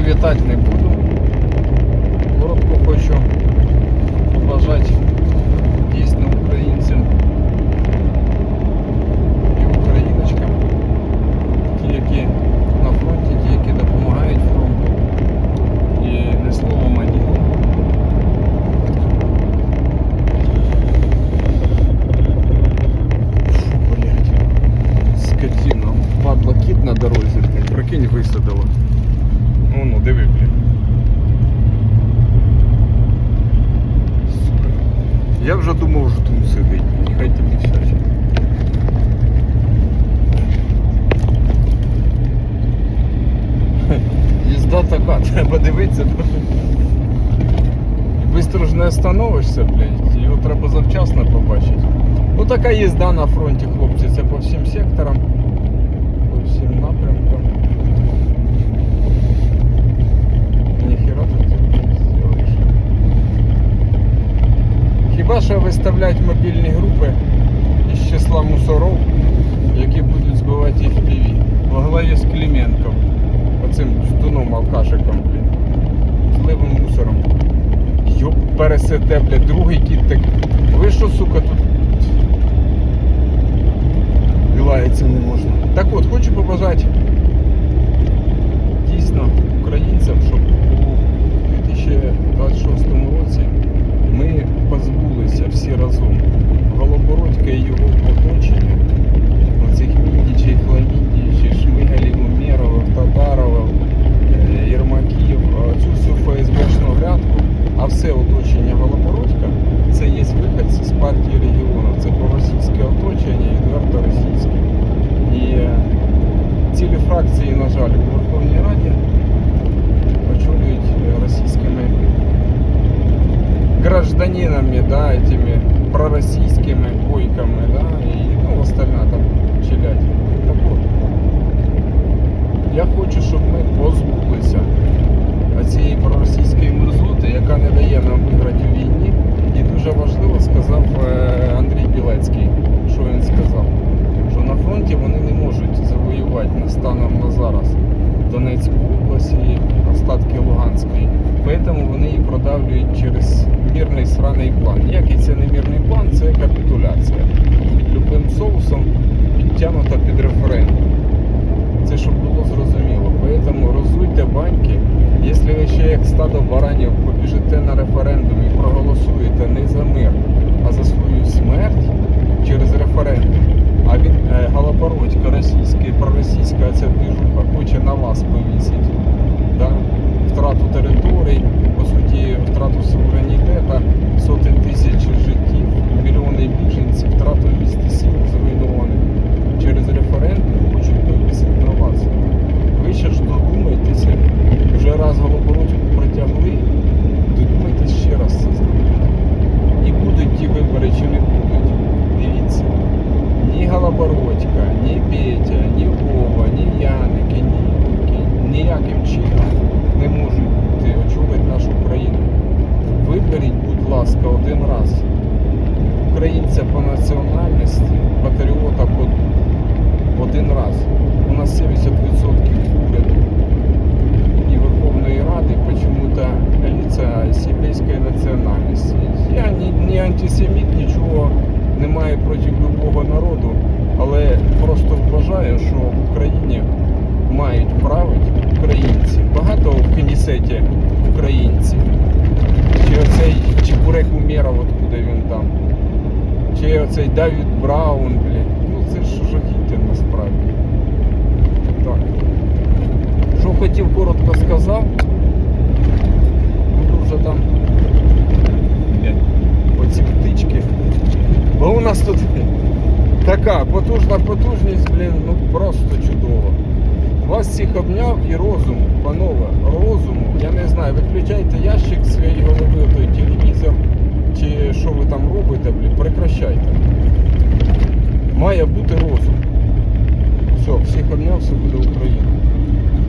вітати не буду. Коротко хочу побажати диви, блядь. Сука. Я вже думав, що тут сидить. Хай тобі щастя. Їзда така, треба дивитися. І Бистро ж не остановишся, блядь. Його треба завчасно побачити. Ну така їзда на фронті, хлопці, це по всім Хіба що виставляють мобільні групи із числа мусоров, які будуть збивати їх піві. Во главі з Клименком, оцим ждуном алкашиком, блін. Зливим мусором. Йоп, пересете, блядь, другий кіт так. Ви що, сука, тут проросійське оточення, відверто російське. І е, цілі фракції, на жаль, у Верховній Раді очолюють е, російськими гражданинами, да, этими пророссийскими Станом на зараз Донецьку область і остатки Луганської. Поэтому вони її продавлюють через мирний сраний план. Який це не мирний план, це капітуляція. Любим соусом підтягнута під референдум. Це щоб було зрозуміло. Поэтому розуйте баньки. Якщо ви ще як стадо баранів побіжите на референдум і проголосуєте не за мир, а за свою смерть через референдум, ні Голобородька, ні Петя, ні Вова, ні Яники, ні ніяким чином не можуть очолити нашу країну. Виберіть, будь ласка, один раз українця по національності, патріота по один раз. У нас 70% уряду і Верховної Ради почему-то лица сибірської національності. Я ні, ні антисеміт, нічого не маю проти любого народу, але просто вважаю, що в Україні мають правити українці. Багато в Кенісеті українців. Чи оцей Чебурек Умєров, откуда він там. Чи оцей Давід Браун, блін. Ну це ж жахіття насправді. Так. Що хотів, коротко сказав. Буду вже там. Блядь, Оці птички. Бо у нас тут така потужна потужність, блін, ну просто чудово. Вас всіх обняв і розум, панове, розуму. Я не знаю, виключайте ящик своєї голови, той телевізор, чи що ви там робите, блін, прекращайте. Має бути розум. Все, всіх обняв, все буде Україна.